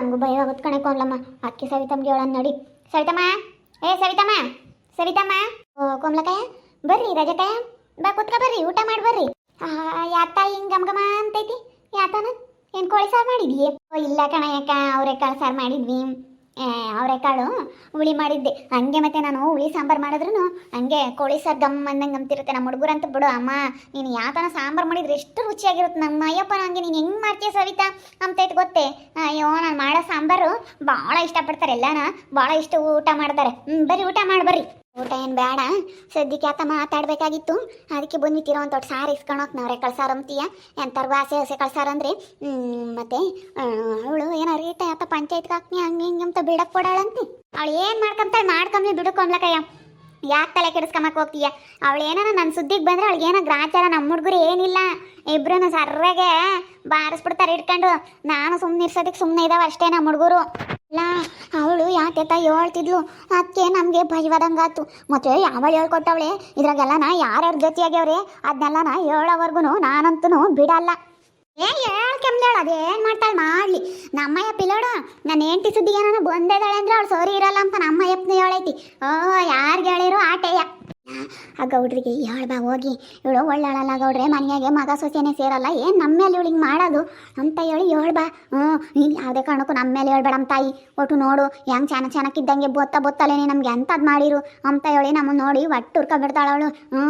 ಹಂಗೂ ಭಯ ಆಗುತ್ತೆ ಕಣೆ ಕೋಮಲಮ್ಮ. ಅಕ್ಕಿ ಸವಿತಮ್ಗೆ ಹೇಳೋಣ ನೋಡಿ. ಸವಿತಮ್ಮ? ಏ, ಸವಿತಮ್ಮ? ಸವಿತಮ್ಮ? ಓ ಕೋಮಲಕಾಯ ಬರ್ರಿ ರಜಕಾಯ ಬಾ, ಕುತ್ಕ, ಬರ್ರಿ, ಊಟ ಮಾಡಿ ಬರ್ರಿ. ಯಾತ ಹಿಂಗ್ ಗಮ್ ಗಮ ಅಂತೈತಿ? ಯಾತನ ಏನು ಕೋಳಿ ಸಾರು ಮಾಡಿದ್ವಿ ಓ, ಇಲ್ಲ ಕಣ ಯಾಕ ಅವರೆಕಾಳು ಸಾರು ಮಾಡಿದ್ವಿ. ಅವರೆಕಾಳು ಹುಳಿ ಮಾಡಿದ್ದೆ. ಹಂಗೆ ಮತ್ತೆ ನಾನು ಹುಳಿ ಸಾಂಬಾರು ಮಾಡಿದ್ರು ಹಂಗೆ ಕೋಳಿ ಸಾರು ಗಮ್ ಅಂದಂಗೆ ಗಮ್ತಿರುತ್ತೆ. ನಮ್ಮ ಹುಡುಗರಂತ ಬಿಡು, ಅಮ್ಮ, ನೀನು ಯಾವ ಥರ ಸಾಂಬಾರು ಮಾಡಿದ್ರೆ ಎಷ್ಟು ರುಚಿಯಾಗಿರುತ್ತೆ. ನಮ್ಮ ಅಯ್ಯಪ್ಪ ಹಂಗೆ ನೀನು ಹೆಂಗೆ ಮಾಡ್ತೀಯ ಸವಿತಾ? ಅಂತೈತೆ ಗೊತ್ತೇ. ಅಯ್ಯೋ, ನಾನು ಮಾಡೋ ಸಾಂಬಾರು ಭಾಳ ಇಷ್ಟಪಡ್ತಾರೆ ಎಲ್ಲಾನ ಭಾಳ ಇಷ್ಟ ಊಟ ಮಾಡ್ತಾರೆ. ಹ್ಞೂ ಬರ್ರಿ, ಊಟ ಮಾಡಿ, ಬರ್ರಿ. ಏನು ಬೇಡ. ಸದ್ಯಕ್ಕೆ ಆತ ಮಾತಾಡಬೇಕಾಗಿತ್ತು. ಅದಕ್ಕೆ ಬಂದಿತ್ತಿರೋ ಅಂತ ಸಾರು ಇಸ್ಕೊಳಕ್ ನಾವ್ರೆ ಕಳ್ಸಾರ ಅಂತೀಯ ಎಂತಾರು ಆಸೆ ಆಸೆ ಕಳ್ಸಾರ ಅಂದ್ರೆ ಹ್ಮ್, ಮತ್ತೆ ಅವಳು ಏನೋ ರೀಟ ಆತ ಪಂಚಾಯತ್ಗೆ ಹಾಕ್ನಿ ಹಂಗೆ ಹಿಂಗೆ ಅಂತ ಬಿಡಕ್ ಕೊಡಾಳಂತೆ ಅವಳು ಏನು ಮಾಡ್ಕೊಂತಾಳೆ ಮಾಡ್ಕೊಂಬ್ಲಿ ಬಿಡುಕೊಂಬ್ಲಕಯ್ಯ ಯಾಕೆ ತಲೆ ಕೆಡಿಸ್ಕೊಂಬಕ್ ಹೋಗ್ತೀಯ? ಅವಳು ಏನಾರ ನನ್ನ ಸುದ್ದಿಗೆ ಬಂದ್ರೆ ಅವಳಿಗೆ ಏನೋ ಗ್ರಾಚಾರ ನಮ್ಮ ಹುಡುಗರು ಏನಿಲ್ಲ. ಇಬ್ರು ಸರ್ರಾಗೆ ಬಾರಿಸ್ಬಿಡ್ತಾರೆ ಇಟ್ಕೊಂಡು ನಾನು ಸುಮ್ಮನೆ ಇರ್ಸೋದಕ್ಕೆ ಸುಮ್ಮನೆ ಇದಾವೆ ಅಷ್ಟೇ ನಮ್ಮ ಹುಡುಗರು. ಇಲ್ಲ ಅವಳು ಯಾಕೆ ತ ಹೇಳ್ತಿದ್ಲು? ಅದಕ್ಕೆ ನಮಗೆ ಭಯವಾದಂಗಾತು ಮತ್ತೆ ಯಾವಳು ಹೇಳ್ಕೊಟ್ಟವಳೆ? ಇದ್ರಾಗೆಲ್ಲನ ಯಾರ್ಯಾರ ಜೊತೆಯಾಗ್ಯವ್ರೆ? ನಾ ಹೇಳೋವರ್ಗು ನಾನಂತೂ ಬಿಡಲ್ಲ. ಏ ಹೇಳ್ಕೆಮ್ದೇಳ ಅದೇನು ಮಾಡ್ತಾಳೆ ಮಾಡಲಿ. ನಮ್ಮಯ್ಯ ಪಿಲೋಡು ನನ್ನ ಹೆಂಡತಿ ಸುದ್ದಿ ಏನಾನ ಬಂದೇದಾಳೆ ಅಂದ್ರೆ ಅವಳು ಸರಿ ಇರಲ್ಲ ಅಂತ ನಮ್ಮಯ್ಯಪ್ಪನ ಹೇಳೈತಿ. ಓ, ಯಾರಿಗೆ ಹೇಳಿರೋ? ಆಟೆಯ ಆ ಗೌಡ್ರಿಗೆ ಹೇಳ್ಬಾ ಹೋಗಿ. ಇವಳು ಒಳ್ಳಾಳಲ್ಲ ಗೌಡ್ರೆ, ಮನೆಯಾಗೆ ಮಗ ಸೊಸೆನೇ ಸೇರಲ್ಲ. ಏನು ನಮ್ಮ ಮೇಲೆ ಇವಳಿಗೆ ಮಾಡೋದು? ಅಂತ ಹೇಳಿ ಹೇಳ್ಬಾ ಹ್ಞೂ ಇಲ್ಲಿ ಯಾವುದೇ ಕಾರಣಕ್ಕೂ ನಮ್ಮ ಮೇಲೆ ಹೇಳ್ಬೇಡಮ್ಮ ತಾಯಿ. ಒಟ್ಟು ನೋಡು, ಹೆಂಗೆ ಚೆನ್ನಾಗಿ ಚೆನ್ನಾಗಿದ್ದಂಗೆ ಬೊತ್ತ ಬೊತ್ತಲೇನೆ ನಮ್ಗೆ ಎಂಥದ್ದು ಮಾಡಿರು? ಅಂತ ಹೇಳಿ ನಮ್ಮನ್ನು ನೋಡಿ ಒಟ್ಟು ಉರ್ಕ ಬಿಡ್ತಾಳ ಅವಳು ಹ್ಞೂ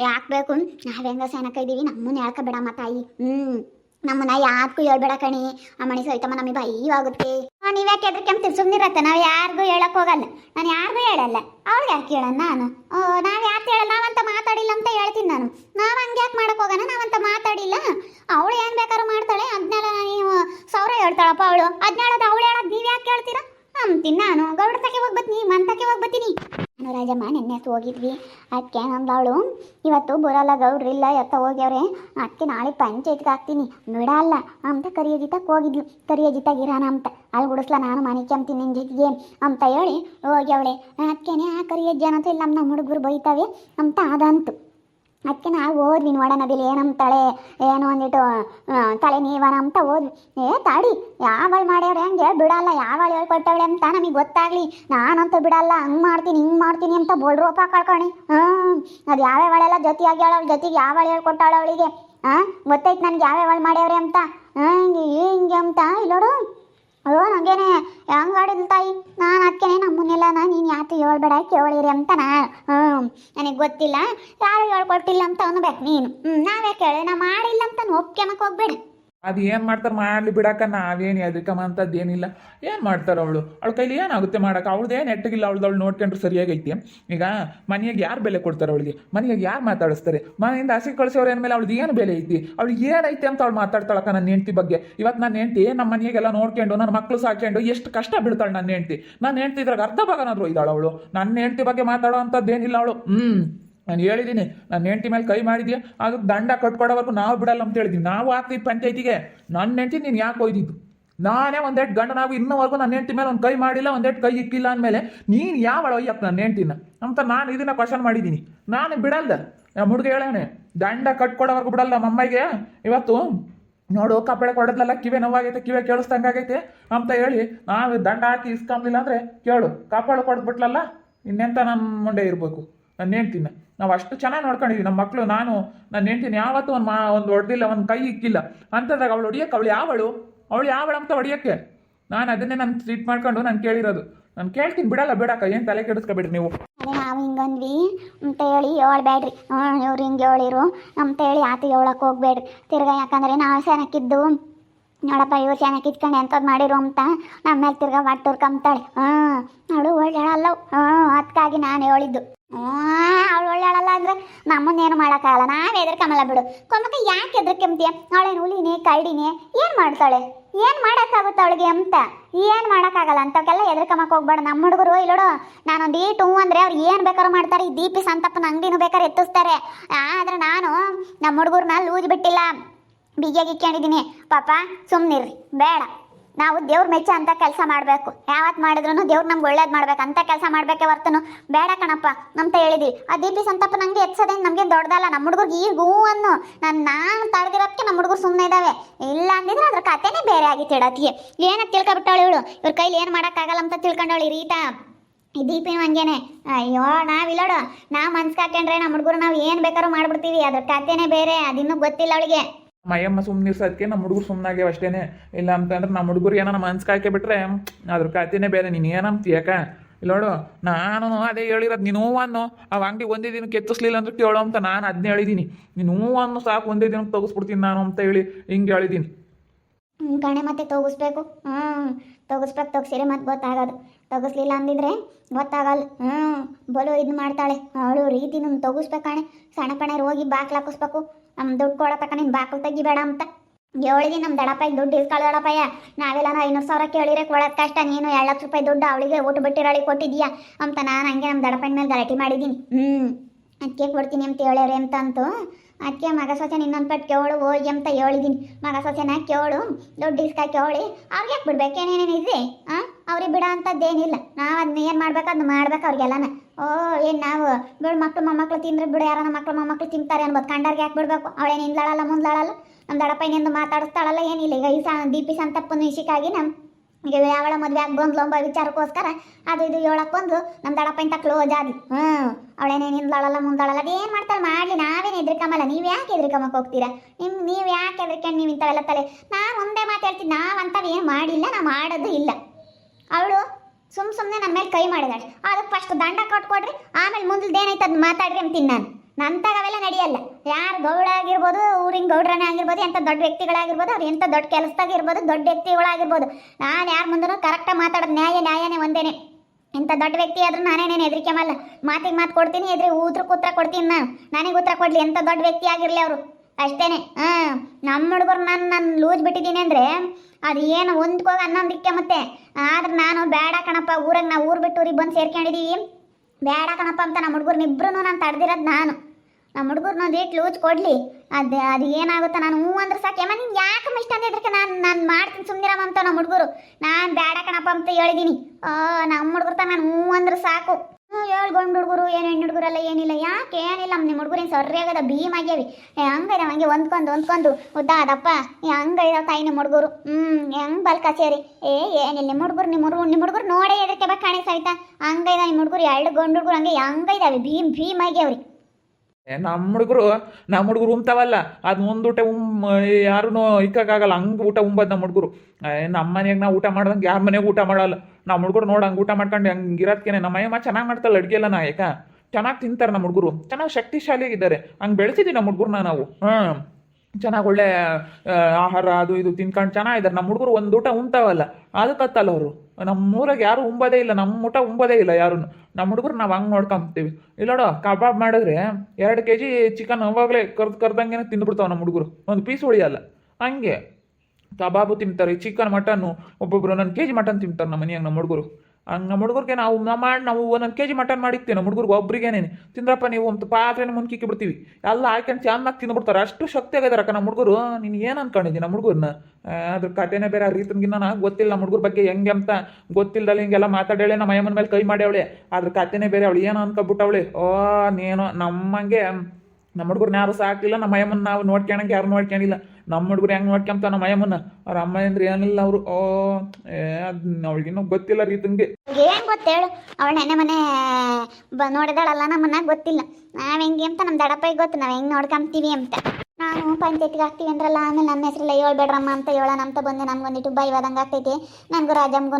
ಯಾಕೆ ಬೇಕು ನಾವು ಹೆಂಗ ಸೆನಕ ಇದ್ದೀವಿ ನಮ್ಮನ್ನ ಹೇಳ್ಕ ಅಮ್ಮ ತಾಯಿ. ಹ್ಞೂ ನಮ್ಮನ್ನ ಯಾಕೂ ಹೇಳ್ಬೇಡ ಕಣಿ. ಅಮ್ಮಣಿ ಸಹಿತಮ್ಮ ನಮಗೆ ಭಯವಾಗುತ್ತೆ. ನೀವು ಯಾಕೆ ಎದ್ರಕ್ಕೆ ಸುಮ್ಮನಿರತ್ತೆ ನಾವು ಯಾರಿಗೂ ಹೇಳಕ್ ಹೋಗಲ್ಲ. ನಾನು ಯಾರಿಗೂ ಹೇಳಲ್ಲ. ಅವ್ಳಿಗೆ ಯಾಕೆ ಹೇಳೋಣ ನಾನು? ನಾವು ಯಾಕೆ ಹೇಳ ನಾವಂತ ಮಾತಾಡಿಲ್ಲ ಅಂತ ಹೇಳ್ತೀನಿ ನಾನು. ನಾವು ಹಂಗೆ ಯಾಕೆ ಮಾಡಕ್ಕೆ ಹೋಗೋಣ? ನಾವಂತ ಮಾತಾಡಿಲ್ಲ. ಅವಳು ಏನು ಬೇಕಾದ್ರೂ ಮಾಡ್ತಾಳೆ. ಅದನ್ನೆಲ್ಲ ನೀವು ಸೌರ ಹೇಳ್ತಾಳಪ್ಪ ಅವಳು. ಅದನ್ನೇಳೋದು ಅವಳು ಹೇಳೋದು ನೀವು ಯಾಕೆ ಹೇಳ್ತೀರಾ ಅಂತೀನಿ ನಾನು. ಗೌಡ ತಕ್ಕೆ ಹೋಗ್ಬತ್ತೀನಿ ಮಂತಕ್ಕೆ ಹೋಗ್ಬತ್ತೀನಿ. ನಾನು ರಾಜಮ್ಮ, ನಿನ್ನೆ ಹೋಗಿದ್ವಿ. ಅದಕ್ಕೆ ಅಂದಾಳು, ಇವತ್ತು ಬರಲ್ಲ ಗೌಡ್ರು ಇಲ್ಲ, ಎತ್ತ ಹೋಗ್ಯವ್ರೆ? ಅದಕ್ಕೆ ನಾಳೆ ಪಂಚಾಯತ್ಗೆ ಹಾಕ್ತೀನಿ. ಬಿಡಲ್ಲ ಅಂತ ಕರಿಯಜಿತಕ್ಕೆ ಹೋಗಿದ್ಲು. ಕರಿಯಜಿತಾಗ ಇರಾನ ಅಂತ. ಅಲ್ಲಿ ಗುಡಿಸ್ಲ, ನಾನು ಮನೆ ಅಂತೀನಿ ನಿನ್ನ ಜೊತೆಗೆ ಅಂತ ಹೇಳಿ ಹೋಗ್ಯವಳೆ. ಅದಕ್ಕೇನೆ ಆ ಕರಿಯಜ್ಜಿ ಅನ್ನೋದು ಇಲ್ಲ ನಮ್ಮ ಹುಡುಗರು ಬೈತಾವೆ ಅಂತ ಅದಂತು ಅದಕ್ಕೆ ನಾವು ಹೋದ್ವಿ ನೋಡೋಣದಿಲ್ಲ ತಳೆ, ಏನು ಅಂದಿಟ್ಟು ತಲೆ ನೀವನ ಅಂತ ಹೋದ್ವಿ ಏ, ತಾಡಿ, ಯಾವಳು ಮಾಡ್ಯಾವ್ರೆ ಹಂಗೆ ಬಿಡಲ್ಲ, ಯಾವಳು ಹೇಳ್ಕೊಟ್ಟವಳೆ ಅಂತ ನಮಗೆ ಗೊತ್ತಾಗ್ಲಿ. ನಾನಂತೂ ಬಿಡಲ್ಲ, ಹಂಗೆ ಮಾಡ್ತೀನಿ, ಹಿಂಗೆ ಮಾಡ್ತೀನಿ ಅಂತ ಬೋಲ್ರೋಪ ಕಳ್ಕೊಣಿ ಹ್ಞೂ ಅದು ಯಾವ್ಯಾವಳೆಲ್ಲ ಜೊತೆಯಾಗಿ ಅವಳ ಜೊತೆಗೆ ಯಾವಳು ಹೇಳ್ಕೊಟ್ಟಾಳ ಅವಳಿಗೆ. ಹಾಂ ಗೊತ್ತೈತೆ ನನಗೆ ಯಾವ್ಯಾವಳು ಮಾಡ್ಯಾವ್ರೆ ಅಂತ. ಹಿಂಗೆ ಹಿಂಗೆ ಅಂತ. ಇಲ್ಲೋಡು ಅಯ್ಯೋ ನನಗೇನೆ ಹೆಂಗೆ ಆಡಿದ್ಲು ತಾಯಿ? ನಾನು ಅದಕ್ಕೇನೆ ನಮ್ಮನ್ನೆಲ್ಲ ನೀನು ಯಾತು ಹೇಳ್ಬೇಡ ಕೇಳಿರಿ ಅಂತ ನಾ ಹ್ಞೂ ನನಗೆ ಗೊತ್ತಿಲ್ಲ. ಯಾರು ಹೇಳ್ಕೊಟ್ಟಿಲ್ಲ ಅಂತ ಅನ್ಬೇಕು ನೀನು. ಹ್ಞೂ ನಾವೇ ಕೇಳಿ ನಾ ಮಾಡಿಲ್ಲ ಅಂತ ಒಪ್ಕೆಮಕ್ಕೆ ಹೋಗ್ಬೇಡ. ಅದು ಏನು ಮಾಡ್ತಾರೆ? ಮಾಡಲಿ ಬಿಡಕ್ಕ, ನಾವೇನು ಎದಕ್ಕಮ್ಮ ಅಂತದ್ದು ಏನಿಲ್ಲ. ಏನು ಮಾಡ್ತಾರೆ ಅವಳು? ಅವಳ ಕೈಲಿ ಏನಾಗುತ್ತೆ ಮಾಡಕ್ಕೆ ಅವಳದೇ ಎಟ್ಟಗಿಲ್ಲ, ಅವಳ್ದು ಅವಳು ನೋಡ್ಕೊಂಡ್ರೆ ಸರಿಯಾಗೈತಿ. ಈಗ ಮನೆಯಾಗ ಯಾರು ಬೆಲೆ ಕೊಡ್ತಾರೆ ಅವಳಿಗೆ? ಮನೆಯಾಗ ಯಾರು ಮಾತಾಡಿಸ್ತಾರೆ? ಮನೆಯಿಂದ ಹಸಿ ಕಳಿಸೋರು ಮೇಲೆ ಅವಳದು ಏನು ಬೆಲೆ ಐತಿ? ಅವಳಿಗೆ ಏನೈತೆ ಅಂತ ಅವಳು ಮಾತಾಡ್ತಾಳಕ್ಕ ನನ್ನ ಹೆಂಡತಿ ಬಗ್ಗೆ? ಇವತ್ತು ನನ್ನ ಹೆಂಡತಿ ನಮ್ಮ ಮನೆಯಾಗೆಲ್ಲ ನೋಡ್ಕೊಂಡು ನನ್ನ ಮಕ್ಕಳು ಸಾಕೊಂಡು ಎಷ್ಟು ಕಷ್ಟ ಬೀಳ್ತಾಳೆ ನನ್ನ ಹೆಂಡತಿ? ನನ್ನ ಹೆಂಡತಿ ಇದ್ರಾಗ ಅರ್ಧ ಭಾಗನಾದ್ರು ಇದ್ದಾಳು ಅವಳು. ನನ್ನ ಹೆಂಡತಿ ಬಗ್ಗೆ ಮಾತಾಡೋ ಅಂಥದ್ದು ಏನಿಲ್ಲ ಅವಳು. ಹ್ಞೂ ನಾನು ಹೇಳಿದ್ದೀನಿ ನನ್ನ ಹೆಂಡತಿ ಮೇಲೆ ಕೈ ಮಾಡಿದ್ಯಾ? ಅದಕ್ಕೆ ದಂಡ ಕಟ್ಕೊಡೋವರೆಗೂ ನಾವು ಬಿಡಲ್ಲ ಅಂತ ಹೇಳಿದ್ದೀನಿ ನಾವು ಹಾಕ್ತೀವಿ ಪಂಚಾಯತಿಗೆ. ನನ್ನ ಹೆಂಡತಿ ನೀನು ಯಾಕೆ ಒಯ್ದಿದ್ದು? ನಾನೇ ಒಂದೆಟ್ ಗಂಡ, ನಾವು ಇನ್ನೂವರೆಗೂ ನನ್ನ ಹೆಂಡತಿ ಮೇಲೆ ಒಂದು ಕೈ ಮಾಡಿಲ್ಲ, ಒಂದೆಟ್ ಕೈ ಇಕ್ಕಿಲ್ಲ ಅಂದಮೇಲೆ ನೀನು ಯಾವ ಒಯ್ಯಕ್ಕೆ ನನ್ನ ಹೆಂಡತಿನ? ಅಂತ ನಾನು ಇದನ್ನ ಕ್ವಶನ್ ಮಾಡಿದ್ದೀನಿ ನಾನು ಬಿಡಲ್ಲ ನಮ್ಮ ಹುಡುಗ ಹೇಳೋಣ ದಂಡ ಕಟ್ಕೊಡೋವರೆಗೂ ಬಿಡಲ್ಲ ನಮ್ಮಮ್ಮಗೆ. ಇವತ್ತು ನೋಡು, ಕಪ್ಪಳೆ ಕೊಡೋದಲ್ಲ ಕಿವೆ ನೋವಾಗೈತೆ, ಕಿವೆ ಕೇಳಿಸ್ದಂಗಾಗೈತೆ ಅಂತ ಹೇಳಿ ನಾವು ದಂಡ ಹಾಕಿ ಇಸ್ಕೊಂಬಿಲ್ಲ ಅಂದರೆ ಕೇಳು, ಕಪ್ಪಳೆ ಕೊಡ್ಬಿಟ್ಲಲ್ಲ, ಇನ್ನೆಂತ ನಮ್ಮ ಮುಂಡೆ ಇರಬೇಕು, ನನ್ನ ಹೆಂಡ್ತಿನ? ನಾವು ಅಷ್ಟು ಚೆನ್ನಾಗಿ ನೋಡ್ಕೊಂಡಿದ್ವಿ. ನಮ್ಮ ಮಕ್ಕಳು ನಾನು ನನ್ನ ಹೆಂಡತಿನ ಯಾವತ್ತೂ ಒಂದು ಮಾ, ಒಂದು ಹೊಡೆದಿಲ್ಲ ಒಂದು ಕೈ ಇಕ್ಕಿಲ್ಲ. ಅಂತಂದಾಗ ಅವಳು ಹೊಡಿಯಕ್ಕೆ, ಅವಳು ಯಾವಳು? ಅವಳು ಯಾವಳು ಅಂತ ಹೊಡಿಯೋಕ್ಕೆ? ನಾನು ಅದನ್ನೇ ನಾನು ಟ್ರೀಟ್ ಮಾಡ್ಕೊಂಡು ನಾನು ಕೇಳಿರೋದು. ನಾನು ಕೇಳ್ತೀನಿ, ಬಿಡಲ್ಲ, ಬಿಡಕ್ಕ, ಏನು ತಲೆ ಕೆಡಿಸ್ಕೊಬೇಡ್ರಿ ನೀವು. ಅದೇ ನಾವು ಹಿಂಗಂದ್ವಿ, ಅಂತ ಹೇಳಿ ಹೇಳ್ಬೇಡ್ರಿ. ಹ್ಞೂ ಇವ್ರು ಹಿಂಗೆ ಹೇಳಿರು, ಅಂತ ಹೇಳಿ ಆತ ಹೇಳಕ್ಕೆ ಹೋಗ್ಬೇಡ್ರಿ. ತಿರ್ಗಾ ಯಾಕಂದ್ರೆ ನಾವು ಸೆನಕ್ಕಿದ್ದು ನೋಡಪ್ಪ, ಇವ್ರು ಚೆನ್ನಾಗಿ ಇಟ್ಕೊಂಡು ಎಂಥದ್ದು ಮಾಡಿರು ಅಂತ ನಮ್ಮ ಮೇಲೆ ತಿರ್ಗಾ ಹೊಟ್ಟುರ್ಕೊಂತಾಳೆ ಹಾಂ ಅವಳು ಹೇಳಲ್ಲ ಹ್ಞೂ ಅದಕ್ಕಾಗಿ ನಾನು ಹೇಳಿದ್ದು. ಹ್ಞೂ ಅವಳು ಒಳ್ಳೆಯಳಲ್ಲ ಅಂದ್ರೆ ನಮ್ಮನ್ನೇನು ಮಾಡೋಕ್ಕಾಗಲ್ಲ. ನಾವೇ ಎದ್ರಕಮಲ್ಲ ಬಿಡು. ಕೊಮ್ಮಕ ಯಾಕೆ ಎದ್ರಕೆಂಬ್ತೀಯ ಅವಳೇನು ಹುಲಿನೇ ಕರಡಿನೇ ಏನು ಮಾಡ್ತಾಳೆ? ಏನು ಮಾಡೋಕ್ಕಾಗುತ್ತೆ ಅವಳಿಗೆ ಅಂತ? ಏನು ಮಾಡೋಕ್ಕಾಗಲ್ಲ ಅಂತವಕ್ಕೆಲ್ಲ ಎದ್ರಕಮಕ್ಕೆ ಹೋಗ್ಬೇಡ. ನಮ್ಮ ಹುಡುಗರು ಇಲ್ಲೋಡು ನಾನೊಂದು ಈಟು ಅಂದರೆ ಅವ್ರು ಏನು ಬೇಕಾದ್ರೂ ಮಾಡ್ತಾರೆ. ಈ ದೀಪಿ ಸಂತಪ್ಪನ ಅಂಗಡಿನೂ ಬೇಕಾದ್ರೆ ಎತ್ತಿಸ್ತಾರೆ. ಆದ್ರೆ ನಾನು ನಮ್ಮ ಹುಡುಗರನ್ನ ಲೂಜ್ ಬಿಟ್ಟಿಲ್ಲ. ಬಿಗಿಯಾಗಿ ಇಕ್ಕೊಂಡಿದ್ದೀನಿ. ಪಾಪ ಸುಮ್ಮನಿರ್ರಿ ಬೇಡ. ನಾವು ದೇವ್ರ ಮೆಚ್ಚ ಅಂತ ಕೆಲಸ ಮಾಡಬೇಕು. ಯಾವತ್ ಮಾಡಿದ್ರು ದೇವ್ರು ನಮ್ಗೆ ಒಳ್ಳೇದು ಮಾಡ್ಬೇಕು. ಅಂತ ಕೆಲಸ ಮಾಡ್ಬೇಕೆ ಹೊರ್ತನು ಬೇಡ ಕಣಪ್ಪ ಅಂತ ಹೇಳಿದ್ವಿ ಆ ದೀಪಿ ಸಂತಪ್ಪ ನಂಗೆ ಎತ್ಸೋದೇನು ನಮಗೆ ದೊಡ್ಡದಲ್ಲ. ನಮ್ಮ ಹುಡುಗರಿಗೆ ಈಗ ಹೂ ಅನ್ನು ನಾನು ನಾನು ತಡೆದಿರೋದಕ್ಕೆ ನಮ್ಮ ಹುಡುಗರು ಸುಮ್ಮನೆ ಇದ್ದಾವೆ ಇಲ್ಲ ಅಂದಿದ್ರೆ ಅದ್ರ ಕತೆನೇ ಬೇರೆ ಆಗಿತ್ತು ಹೇಳತ್ತಿಗೆ ಏನಕ್ಕೆ ತಿಳ್ಕೊಬಿಟ್ಟಾಳು ಇವಳು? ಇವ್ರ ಕೈಲಿ ಏನು ಮಾಡೋಕ್ಕಾಗಲ್ಲ ಅಂತ ತಿಳ್ಕೊಂಡವಳು ರೀತಾ. ಈ ದೀಪಿನೂ ಹಂಗೇನೆ. ಅಯ್ಯೋ, ನಾವಿಲ್ಲೋಡು. ನಾವು ಮನ್ಸ್ಗೆ ಹಾಕೊಂಡ್ರೆ ನಮ್ಮ ಹುಡುಗರು ನಾವು ಏನು ಬೇಕಾದ್ರೂ ಮಾಡ್ಬಿಡ್ತೀವಿ. ಅದ್ರ ಕತೆನೇ ಬೇರೆ. ಅದಿನ್ನೂ ಗೊತ್ತಿಲ್ಲ ಅವಳಿಗೆ. ಮಯಮ್ಮ ಸುಮ್ಮನಿರ್ಸೋದಕ್ಕೆ ನಮ್ಮ ಹುಡುಗರು ಸುಮ್ಮನಾಗ್ಯಾವ ಅಷ್ಟೇನೆ. ಇಲ್ಲ ಅಂತಂದ್ರೆ ನಮ್ಮ ಹುಡುಗರು ಏನಾರ ಮನ್ಸು ಕಾಯ್ಕೆ ಬಿಟ್ರೆ ಅದ್ರ ಕತೆನೇ ಬೇರೆ, ನೀನು ಏನಂತ ಯಾಕ ಇಲ್ಲ ನೋಡು, ನಾನು ಅದೇ ಹೇಳಿರೋದು, ನೀನು ಅನ್ನು ಅವ ಅಂಗಡಿ ಒಂದೇ ದಿನಕ್ಕೆ ಎತ್ತಿಸ್ಲಿಲ್ಲ ಅಂದ್ರೆ ಕೇಳೋ ಅಂತ ನಾನು ಅದನ್ನೇ ಹೇಳಿದ್ದೀನಿ ನೀನು ಅನ್ನೋ ಸಾಕು ಒಂದೇ ದಿನಕ್ಕೆ ತೊಗಸ್ಬಿಡ್ತೀನಿ ನಾನು ಅಂತ ಹೇಳಿ ಹಿಂಗೆ ಹೇಳಿದ್ದೀನಿ ಕಣೆ, ಮತ್ತೆ ತೊಗಸ್ಬೇಕು. ಹ್ಞೂ ತೊಗಸ್ಬೇಕು ತೊಗಸಿರಿ ಮತ್ತೆ ಗೊತ್ತಾಗೋದು. ತೊಗಸ್ಲಿಲ್ಲ ಅಂದಿದ್ರೆ ಗೊತ್ತಾಗಲ್ಲ. ಹ್ಞೂ ಬಲು ಇದು ಮಾಡ್ತಾಳೆ. ಅವಳು ರೀತಿ ನಮ್ಮ ತೊಗಿಸ್ಬೇಕು ಕಣೆ. ಸಣ್ಣ ಪಣೆ ಹೋಗಿ ಬಾಕ್ಲು ಹಾಕಿಸ್ಬೇಕು. ನಮ್ಮ ದುಡ್ಡು ಕೊಡತಕ್ಕ ನಿನ್ ಬಾಕಲ್ ತೆಗಿಬೇಡ ಅಂತ. ಹೇಳಿದಿ ನಮ್ಮ ದಡಪ್ಪಾಯಿ ದುಡ್ಡು ಇಸ್ಕೊಳ್ಳೋಡಪ್ಪಯ್ಯ ನಾವೆಲ್ಲ ಐನೂರು ಸಾವಿರ ಕೇಳಿರೇ ಕೊಡೋದು ಕಷ್ಟ. ನೀನು ಎರಡು ಲಕ್ಷ ರೂಪಾಯಿ ದುಡ್ಡು ಅವಳಿಗೆ ಊಟ ಬಿಟ್ಟಿರೋಳಿಗೆ ಕೊಟ್ಟಿದ್ಯಾ ಅಂತ ನಾನು ಹಂಗೆ ನಮ್ಮ ದಡಪ್ಪನ ಮೇಲೆ ಗಲಾಟೆ ಮಾಡಿದ್ದೀನಿ. ಹ್ಞೂ ಅದಕ್ಕೆ ಕೊಡ್ತೀನಿ ಅಂತ ಹೇಳ್ಯಾರೆ ಅಂತ ಅಂತೂ. ಅದಕ್ಕೆ ಮಗ ಸೊಸೆ ಇನ್ನೊಂದು ಪಟ್ಟು ಕೇಳು, ಹೋಗಿ ಅಂತ ಹೇಳಿದ್ದೀನಿ ಮಗ ಸೊಸೆನ ಕೇಳು, ದುಡ್ಡು ಇಸ್ಕ ಕೇಳಿ. ಅವ್ರಿಗೆ ಯಾಕೆ ಬಿಡ್ಬೇಕೇನೇನೇನಿದೆ ಹಾಂ ಅವ್ರಿಗೆ ಬಿಡೋ ಅಂಥದ್ದೇನಿಲ್ಲ ನಾವು ಅದನ್ನ ಏನು ಮಾಡ್ಬೇಕು? ಅದನ್ನ ಮಾಡ್ಬೇಕು ಅವ್ರಿಗೆಲ್ಲನ. ಓ, ಏನು ನಾವು? ಬಿಡು ಮಕ್ಳು ಮೊಮ್ಮಕ್ಳು ತಿಂದ್ರೆ ಬಿಡು ಯಾರನ್ನ ಮಕ್ಳು ಮೊಮ್ಮಕ್ಳು ತಿಂತಾರೆ ಅನ್ಬೋದು. ಕಂಡಾರ್ಗೆ ಯಾಕೆ ಬಿಡ್ಬೇಕು? ಅವಳೇನು ಹಿಂದ್ಲಾಳಲ್ಲ ಮುಂದ್ಲಾಳಲ್ಲ ನಮ್ಮ ದಡಪ್ಪ ಮಾತಾಡಿಸ್ತಾಳಲ್ಲ, ಏನಿಲ್ಲ. ಈಗ ಈ ಸಾ ದೀಪಿ ಸಂತಪ್ಪನ ವಿಷಯಕ್ಕಾಗಿ ನಮ್ಮ ಈಗ ಯಾವಳ ಮದುವೆ ಆಗಿ ಬಂದ್ಲು ಎಂಬ ವಿಚಾರಕ್ಕೋಸ್ಕರ ಅದು ಇದು ಹೇಳಕ್ ಬಂದು ನಮ್ಮ ದಡಪ್ಪ ಇಂತ ಕ್ಲೋಸ್ ಆದ್ಲು ಹ್ಞೂ ಅವಳೇನೇನು ಹಿಂದ್ಲಾಳಲ್ಲ ಮುಂದಾಳಲ್ಲ ಅದೇನು ಮಾಡ್ತಾಳೆ? ಮಾಡಲಿ. ನಾವೇನು ಎದ್ರಿಕಮಲ್ಲ ನೀವು ಯಾಕೆ ಎದ್ರಿಕಮಕ್ಕೆ ಹೋಗ್ತೀರಾ? ನಿಮ್ ನೀವು ಯಾಕೆ ಎದ್ರಿಕೊಂಡು ನೀವು ಇಂಥವೆಲ್ಲ ತಲೆ ನಾನು ಒಂದೇ ಮಾತು ಹೇಳ್ತೀನಿ ನಾವು ಅಂಥವು ಏನು ಮಾಡಿಲ್ಲ, ನಾವು ಮಾಡೋದು ಇಲ್ಲ. ಅವಳು ಸುಮ್ ಸುಮ್ಮನೆ ನನ್ನ ಮೇಲೆ ಕೈ ಮಾಡಿದಾಳೆ. ಅದಕ್ಕೆ ಫಸ್ಟ್ ದಂಡ ಕೊಟ್ಕೊಡ್ರಿ, ಆಮೇಲೆ ಮುಂದಲ್ದು ಏನೈತೆ ಅದು ಮಾತಾಡ್ರಿ ಅಂತೀನಿ ನಾನು. ನಂತಾಗ ಅವೆಲ್ಲ ನಡೆಯಲ್ಲ. ಯಾರು ಗೌಡ ಆಗಿರ್ಬೋದು ಊರಿನ ಗೌಡ್ರನೇ ಆಗಿರ್ಬೋದು ಎಂಥ ದೊಡ್ಡ ವ್ಯಕ್ತಿಗಳಾಗಿರ್ಬೋದು, ಅವ್ರು ಎಂಥ ದೊಡ್ಡ ಕೆಲಸದಾಗ ಇರ್ಬೋದು, ದೊಡ್ಡ ವ್ಯಕ್ತಿಗಳಾಗಿರ್ಬೋದು. ನಾನು ಯಾರ ಮುಂದೂ ಕರೆಕ್ಟಾಗಿ ಮಾತಾಡೋದು ನ್ಯಾಯ, ನ್ಯಾಯನೇ ಒಂದೇನೆ. ಇಂಥ ದೊಡ್ಡ ವ್ಯಕ್ತಿ ಆದ್ರೂ ನಾನೇನೇನು ಹೆದರಿಕೆ ಮಾಲ್ಲ ಮಾತಿಗೆ ಮಾತು ಕೊಡ್ತೀನಿ, ಎದ್ರಿ ಉತ್ತರ ಕೊಡ್ತೀನಿ ನಾನು. ನನಗೆ ಉತ್ತರ ಕೊಡಲಿ ಎಂಥ ದೊಡ್ಡ ವ್ಯಕ್ತಿ ಆಗಿರಲಿ ಅವರು. ಅಷ್ಟೇನೆ. ಹಾಂ ನಮ್ಮ ಹುಡುಗರು ನಾನು ನಾನು ಲೂಸ್ ಬಿಟ್ಟಿದ್ದೀನಿ ಅಂದರೆ ಅದು ಏನು ಹೊಂದ್ಕೋಗ ಅನ್ನೊಂದಿಕ್ಕೆ ಮತ್ತೆ. ಆದ್ರೆ ನಾನು ಬೇಡ ಕಣಪ್ಪ, ಊರಾಗ ನಾವು ಊರು ಬಿಟ್ಟು ಊರಿಗೆ ಬಂದು ಸೇರ್ಕೊಂಡಿದ್ದೀವಿ ಬೇಡ ಕಣಪ್ಪ ಅಂತ ನಮ್ಮ ಹುಡುಗರ್ನಿಬ್ರು ನಾನು ತಡೆದಿರೋದು ನಾನು. ನಮ್ಮ ಹುಡುಗರು ಒಂದು ಲೂಸ್ ಕೊಡಲಿ. ಅದು ಅದು ಏನಾಗುತ್ತೆ ನಾನು ಹ್ಞೂ ಅಂದ್ರೆ ಸಾಕು. ಯಮ್ಮ ನಿಮ್ಗೆ ಯಾಕೆ ಇಷ್ಟ ಅಂದಿದ್ದಕ್ಕೆ ನಾನು ನಾನು ಮಾಡ್ತೀನಿ ಸುಮ್ಮನಿರಮ್ಮ ಅಂತ ನಮ್ಮ ಹುಡುಗರು. ನಾನು ಬೇಡ ಕಣಪ್ಪ ಅಂತ ಹೇಳಿದ್ದೀನಿ ನಮ್ಮ ಹುಡುಗರು ನಾನು ಹ್ಞೂ ಅಂದ್ರೆ ಸಾಕು. ಏಳು ಗಂಡು ಹುಡುಗರು, ಏನು ಹೆಣ್ಣು ಹುಡುಗರಲ್ಲ ಏನಿಲ್ಲ. ಯಾಕೆ? ಏನಿಲ್ಲ, ನಿಮ್ಮ ಹುಡುಗರೇನು ಸರಿಯಾಗದ ಭೀಮ್ ಆಗ್ಯಾವಿ. ಏ ಹಂಗೈದ ಹಂಗೆ ಹೊಂದ್ಕೊಂಡು ಹೊಂದ್ಕೊಂಡು. ಉದ್ದ ಅದಪ್ಪ ಹಂಗ ಹಂಗೈದ ತಾಯಿ ನಿಮ್ಮ ಹುಡುಗರು. ಹ್ಞೂ ಹೆಂಗೆ ಬಲ್ಕ ಸೇರಿ. ಏ, ಏನಿಲ್ಲ, ನಿಮ್ಮ ಹುಡುಗರು ನಿಮ್ಮ ಹುಡುಗರು ನಿಮ್ಮ ಹುಡುಗರು ನೋಡೇ ಎದಕ್ಕೆ ಬೇಕು ಕಾಣೆ ಹಂಗ ಹಂಗೈದ ನಿಮ್ಮ ಹುಡುಗರು, ಎರಡು ಗಂಡು ಹುಡುಗರು ಹಂಗೆ ಹಂಗೈದಾವೆ ಭೀಮ್ ಭೀಮ್ ಆಗ್ಯಾವ್ರಿ. ನಮ್ಮ ಹುಡುಗರು ನಮ್ಮ ಹುಡುಗರು ಉಮ್ತಾವಲ್ಲ ಅದು ಒಂದು ಊಟ ಉಮ್ ಯಾರೂ ಇಕ್ಕಾಗಲ್ಲ, ಹಂಗೆ ಊಟ ಉಂಬದು ನಮ್ಮ ಹುಡುಗರು. ನಮ್ಮ ಮನೆಯಾಗ ನಾವು ಊಟ ಮಾಡ್ದಂಗೆ ಯಾರ ಮನೆಯಾಗ ಊಟ ಮಾಡಲ್ಲ. ನಮ್ಮ ಹುಡುಗರು ನೋಡಿ ಹಂಗೆ ಊಟ ಮಾಡ್ಕೊಂಡು ಹಂಗೆ ಇರೋದ್ಕೇನೆ ನಮ್ಮ ಅಯ್ಯಮ್ಮ ಚೆನ್ನಾಗಿ ಮಾಡ್ತಾಳೆ ಅಡುಗೆ ಎಲ್ಲ ನಾಯಕ ಚೆನ್ನಾಗಿ ತಿಂತಾರೆ ನಮ್ಮ ಹುಡುಗರು. ಚೆನ್ನಾಗಿ ಶಕ್ತಿಶಾಲಿಯಾಗಿದ್ದಾರೆ. ಹಂಗೆ ಬೆಳೆಸಿದ್ದೀವಿ ನಮ್ಮ ಹುಡುಗರನ್ನ ನಾವು. ಹಾಂ ಚೆನ್ನಾಗಿ ಒಳ್ಳೆ ಆಹಾರ ಅದು ಇದು ತಿನ್ಕೊಂಡು ಚೆನ್ನಾಗಿದ್ದಾರೆ ನಮ್ಮ ಹುಡುಗರು ಒಂದು ಊಟ ಉಣ್ತಾವಲ್ಲ ಅದಕ್ಕತ್ತಲ್ಲ ಅವರು. ನಮ್ಮ ಊರಾಗ ಯಾರು ಉಂಬೋದೇ ಇಲ್ಲ ನಮ್ಮ ಊಟ ಉಂಬೋದೇ ಇಲ್ಲ ಯಾರು ನಮ್ಮ ಹುಡುಗರು ನಾವು ಹಂಗೆ ನೋಡ್ಕೊಂತೀವಿ. ಇಲ್ಲೋಡ ಕಬಾಬ್ ಮಾಡಿದ್ರೆ ಎರಡು ಕೆ ಜಿ ಚಿಕನ್ ಅವಾಗಲೇ ಕರ್ದು ಕರ್ದಂಗೆ ತಿಂದ್ಬಿಡ್ತಾವೆ ನಮ್ಮ ಹುಡುಗರು. ಒಂದು ಪೀಸ್ ಉಳಿಯಲ್ಲ ಹಂಗೆ. ಕಬಾಬು ತಿಂತಾರೆ ಚಿಕನ್ ಮಟನ್ನು ಒಬ್ಬೊಬ್ರು ಒಂದೊಂದು ಕೆ ಜಿ ಮಟನ್ ತಿಂತಾರೆ ನಮ್ಮ ಮನೆಯಾಗ ನಮ್ಮ ಹುಡುಗರು. ಹಂಗೆ ನಮ್ಮ ಹುಡುಗರಿಗೆ ನಾವು ಮಾಡಿ ನಾವು ಒಂದೊಂದು ಕೆ ಜಿ ಮಟನ್ ಮಾಡಿರ್ತೀವಿ ನಮ್ಮ ಹುಡುಗರಿಗೆ ಒಬ್ರಿಗೇನೇನೆ, ತಿಂದ್ರಪ್ಪ ನೀವು ಒಂದು ಪಾತ್ರೆನ ಮುನ್ಕಿಕ್ಕಿ ಬಿಡ್ತೀವಿ ಎಲ್ಲ ಹಾಕೊಂಡು ಚೆನ್ನಾಗಿ ತಿಂದ್ಬಿಡ್ತಾರೆ ಅಷ್ಟು ಶಕ್ತಿ ಆಗಿದಾರಕ್ಕ ನಮ್ಮ ಹುಡುಗರು ನೀನು ಏನು ಅನ್ಕೊಂಡಿದ್ದೀನಿ ನಮ್ಮ ಹುಡುಗರನ್ನ ಅದ್ರ ಕಥೆನೇ ಬೇರೆ ಆ ರೀತಿಗಿನ್ನ ಗೊತ್ತಿಲ್ಲ. ನಮ್ಮ ಹುಡುಗರ ಬಗ್ಗೆ ಹೆಂಗೆ ಅಂತ ಗೊತ್ತಿಲ್ಲದಲ್ಲಿ ಹಿಂಗೆಲ್ಲ ಮಾತಾಡೇಳೆ ನಮ್ಮ ಅಯ್ಯಮ್ಮನ ಮೇಲೆ ಕೈ ಮಾಡ್ಯಾವಳೆ. ಅದ್ರ ಕಥೆನೇ ಬೇರೆ. ಅವಳು ಏನು ಅನ್ಕೊಬಿಟ್ಟವಳೆ? ಓ, ನೀನು ನಮ್ಮಂಗೆ ನಮ್ಮ ಹುಡುಗರ್ನ ಯಾರು ಸಾಕಿಲ್ಲ ನಮ್ಮ ಅಯ್ಯಮ್ಮನ ನಾವು ನೋಡ್ಕೊಳಂಗೆ ಯಾರು ನೋಡ್ಕೊಂಡಿಲ್ಲ ನಮ್ಮ ಹುಡುಗರು ಹೆಂಗೆ ನೋಡ್ಕೊಂತ ನಮ್ಮ ಅಯ್ಯಮ್ಮನ ಅವ್ರ ಅಮ್ಮ ಅಂದ್ರೆ ಏನಿಲ್ಲ ಅವರು. ಓ, ಏ, ಅದು ಅವಳಿಗಿನ್ನೂ ಗೊತ್ತಿಲ್ಲ ರೀ ತಂಗಿ ಏನು ಗೊತ್ತೇಳು ಅವಳು ನೆನೆ ಮನೆ ಬ, ನೋಡಿದಾಳಲ್ಲ ನಮ್ಮನ್ನ, ಗೊತ್ತಿಲ್ಲ. ನಾವು ಹೆಂಗೆ ಅಂತ ನಮ್ಮ ದಡಪ್ಪಗೆ ಗೊತ್ತು, ನಾವು ಹೆಂಗೆ ನೋಡ್ಕೊಂತೀವಿ ಅಂತ. ನಾನು ಪಂಚಾಯತ್ಗೆ ಹಾಕ್ತೀವಿ ಅಂದ್ರಲ್ಲ, ಆಮೇಲೆ ನನ್ನ ಹೆಸರೆಲ್ಲ ಹೇಳ್ಬೇಡ್ರಮ್ಮ ಅಂತ ಹೇಳೋಣ ಅಂತ ಬಂದೆ ನಮ್ಗೊಂದಿಟ್ಟು ಬೈವಾದಂಗೆ ಆಗ್ತೈತಿ. ನನಗೂ ರಾಜಮ್ಮಗೂ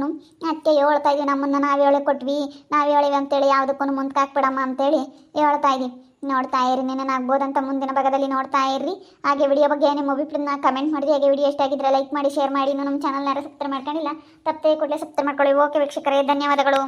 ಅದಕ್ಕೆ ಹೇಳ್ತಾ ಇದೀವಿ, ನಮ್ಮನ್ನ ನಾವು ಹೇಳಿ ಕೊಟ್ವಿ, ನಾವು ಹೇಳಿವಿ ಅಂತೇಳಿ ಯಾವುದಕ್ಕೂ ಮುಂದಕ್ಕೆ ಹಾಕ್ಬಿಡಮ್ಮ ಅಂತೇಳಿ ಹೇಳ್ತಾ ಇದೀವಿ. ನೋಡ್ತಾ ಇರಿ ನೆನೆ ಆಗ್ಬೋದಂತ ಮುಂದಿನ ಭಾಗದಲ್ಲಿ ನೋಡ್ತಾ ಇರ್ರಿ. ಹಾಗೆ ವಿಡಿಯೋ ಬಗ್ಗೆ ನಿಮ್ಮ ಅಭಿಪ್ರಾಯನ ಕಮೆಂಟ್ ಮಾಡಿರಿ. ಹಾಗೆ ವಿಡಿಯೋ ಇಷ್ಟ ಲೈಕ್ ಮಾಡಿ ಶೇರ್ ಮಾಡಿ. ಇನ್ನು ನಮ್ಮ ಚಾನಲ್ನ ಸಬ್ಸ್ಕ್ರೈಬ್ ಮಾಡ್ಕೊಂಡಿಲ್ಲ ತಪ್ಪೇ ಕೂಡಲೇ ಸಬ್ಸ್ಕ್ರೈಬ್ ಮಾಡ್ಕೊಳ್ಳಿ. ಓಕೆ ವೀಕ್ಷಕರೇ, ಧನ್ಯವಾದಗಳು.